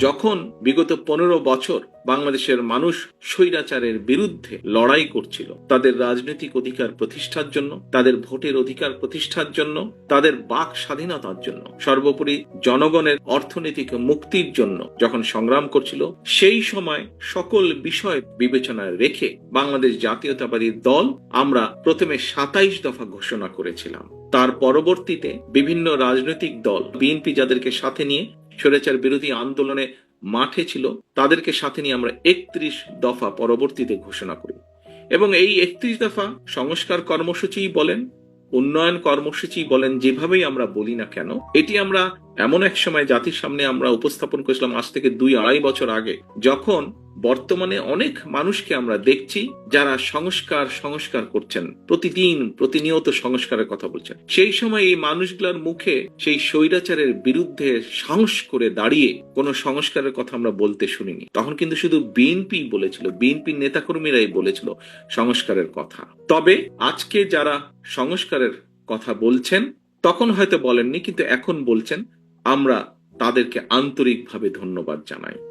যখন বিগত পনেরো বছর বাংলাদেশের মানুষ স্বৈরাচারের বিরুদ্ধে লড়াই করছিল, তাদের রাজনৈতিক অধিকার প্রতিষ্ঠার জন্য, তাদের ভোটের অধিকার প্রতিষ্ঠার জন্য, তাদের বাক স্বাধীনতার জন্য, সর্বোপরি জনগণের অর্থনৈতিক মুক্তির জন্য যখন সংগ্রাম করছিল, সেই সময় সকল বিষয় বিবেচনায় রেখে বাংলাদেশ জাতীয়তাবাদী দল আমরা প্রথমে সাতাইশ দফা ঘোষণা করেছিলাম। তার পরবর্তীতে বিভিন্ন রাজনৈতিক দল, বিএনপি যাদেরকে সাথে নিয়ে স্বৈরাচার বিরোধী আন্দোলনে মাঠে ছিল, তাদেরকে সাথে নিয়ে আমরা একত্রিশ দফা পরবর্তীতে ঘোষণা করি। এবং এই একত্রিশ দফা সংস্কার কর্মসূচি বলেন, উন্নয়ন কর্মসূচি বলেন, যেভাবেই আমরা বলি না কেন, এটি আমরা এমন এক সময় জাতির সামনে আমরা উপস্থাপন করেছিলাম আজ থেকে দুই আড়াই বছর আগে, যখন বর্তমানে অনেক মানুষকে আমরা দেখছি যারা সংস্কার সংস্কার করছেন, প্রতিদিন প্রতিনিয়ত সংস্কারের কথা বলছেন। সেই সময় এই মানুষগুলোর মুখে সেই স্বৈরাচারের বিরুদ্ধে সাহস করে দাঁড়িয়ে কোনো সংস্কারের কথা আমরা বলতে শুনিনি। তখন কিন্তু শুধু বিএনপি বলেছিল, বিএনপির নেতাকর্মীরাই বলেছিল সংস্কারের কথা। তবে আজকে যারা সংস্কারের কথা বলছেন, তখন হয়তো বলেননি, কিন্তু এখন বলছেন, আমরা তাদেরকে আন্তরিকভাবে ধন্যবাদ জানাই।